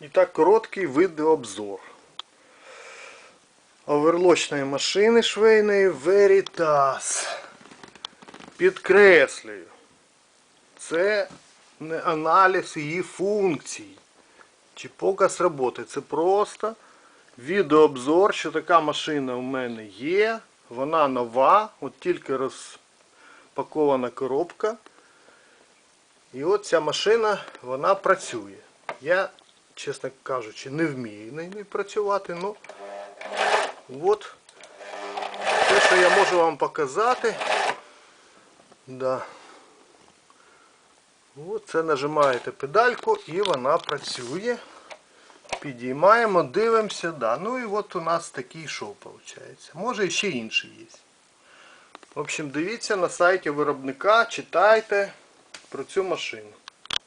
І так короткий видеообзор. Оверлочної машини швейної Veritas. Підкреслюю. Це не аналіз її функцій. Чи показ роботи. Це просто відеообзор, що така машина у мене є. Вона нова, от тільки розпакована коробка. І от ця машина, вона працює. Я, чесно кажучи, не вмію на ній працювати, ну от те, що я можу вам показати. Да. От це нажимаєте педальку і вона працює. Підіймаємо, дивимося, да. Ну і от у нас такий шов виходить. Може і ще інший є. В общем, дивіться на сайті виробника, читайте про цю машину.